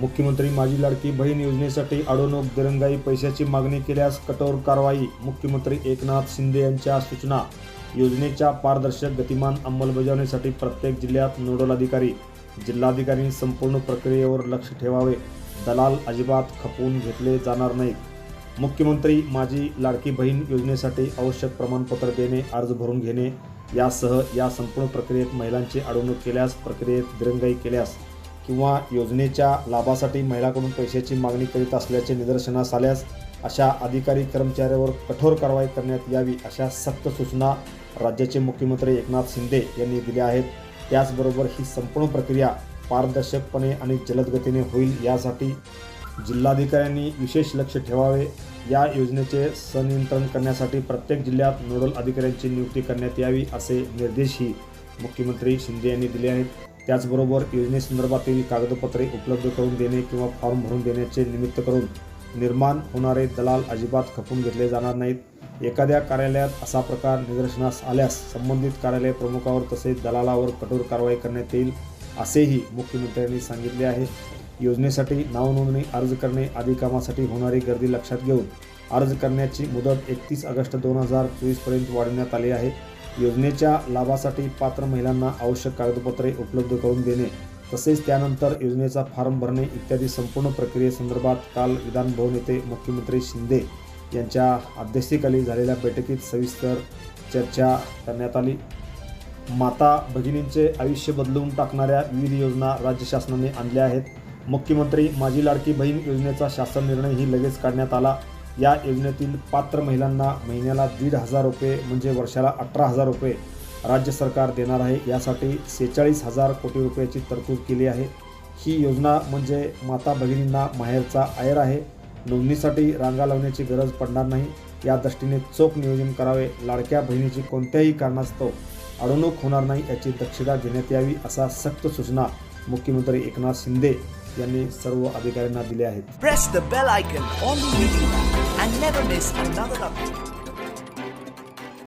मुख्यमंत्री माझी लाडकी बहीण योजनेसाठी अडवणूक दिरंगाई पैशाची मागणी केल्यास कठोर कारवाई मुख्यमंत्री एकनाथ शिंदे यांच्या सूचना. योजनेच्या पारदर्शक गतिमान अंमलबजावणीसाठी प्रत्येक जिल्ह्यात नोडल अधिकारी जिल्हाधिकारी संपूर्ण प्रक्रियेवर लक्ष ठेवावे. दलाल अजिबात खपवून घेतले जाणार नाहीत. मुख्यमंत्री माझी लाडकी बहीण योजनेसाठी आवश्यक प्रमाणपत्र देणे अर्ज भरून घेणे यासह या संपूर्ण प्रक्रियेत महिलांची अडवणूक केल्यास प्रक्रियेत दिरंगाई केल्यास किंवा योजनेच्या लाभासाठी महिलाकडून पैशाची मागणी करीत असल्याचे निदर्शनास आल्यास अशा अधिकारी कर्मचाऱ्यावर कठोर कारवाई करण्यात यावी अशा सक्त सूचना राज्याचे मुख्यमंत्री एकनाथ शिंदे यांनी दिल्या आहेत. त्याचबरोबर ही संपूर्ण प्रक्रिया पारदर्शकपणे आणि जलदगतीने होईल यासाठी जिल्हाधिकाऱ्यांनी विशेष लक्ष ठेवावे. या योजनेचे सनियंत्रण करण्यासाठी प्रत्येक जिल्ह्यात नोडल अधिकाऱ्यांची नियुक्ती करण्यात यावी असे निर्देशही मुख्यमंत्री शिंदे यांनी दिले आहेत. त्याचबरोबर योजनेसंदर्भातील कागदपत्रे उपलब्ध करून देणे किंवा फॉर्म भरून देण्याचे निमित्त करून निर्माण होणारे दलाल अजिबात खपून घेतले जाणार नाहीत. एखाद्या कार्यालयात असा प्रकार निदर्शनास आल्यास संबंधित कार्यालय प्रमुखावर तसेच दलालावर कठोर कारवाई करण्यात येईल असेही मुख्यमंत्र्यांनी सांगितले आहे. योजनेसाठी नावनोंदणी अर्ज करणे आदी कामासाठी होणारी गर्दी लक्षात घेऊन अर्ज करण्याची मुदत एकतीस ऑगस्ट दोन हजार चोवीसपर्यंत वाढवण्यात आली आहे. योजनेच्या लाभासाठी पात्र महिलांना आवश्यक कागदपत्रे उपलब्ध करून देणे तसेच त्यानंतर योजनेचा फॉर्म भरणे इत्यादी संपूर्ण प्रक्रियेसंदर्भात काल विधानभवन येथे मुख्यमंत्री शिंदे यांच्या अध्यक्षतेखाली झालेल्या बैठकीत सविस्तर चर्चा करण्यात आली. माता भगिनींचे आयुष्य बदलवून टाकणाऱ्या विविध योजना राज्य शासनाने आणल्या आहेत. मुख्यमंत्री माझी लाडकी बहीण योजनेचा शासन निर्णयही लगेच काढण्यात आला. या योजनेतील पात्र महिलांना महिन्याला दीड हजार रुपये म्हणजे वर्षाला अठरा हजार रुपये राज्य सरकार देणार आहे. यासाठी सेहेचाळीस हजार कोटी रुपयाची तरतूद केली आहे. ही योजना म्हणजे माता भगिनींना माहेरचा आयर आहे. नोंदणीसाठी रांगा लावण्याची गरज पडणार नाही. या दृष्टीने चोख नियोजन करावे. लाडक्या बहिणीची कोणत्याही कारणास्तव अडवणूक होणार नाही याची दक्षता घेण्यात यावी असा सक्त सूचना मुख्यमंत्री एकनाथ शिंदे यांनी सर्व अधिकाऱ्यांना दिले आहेत.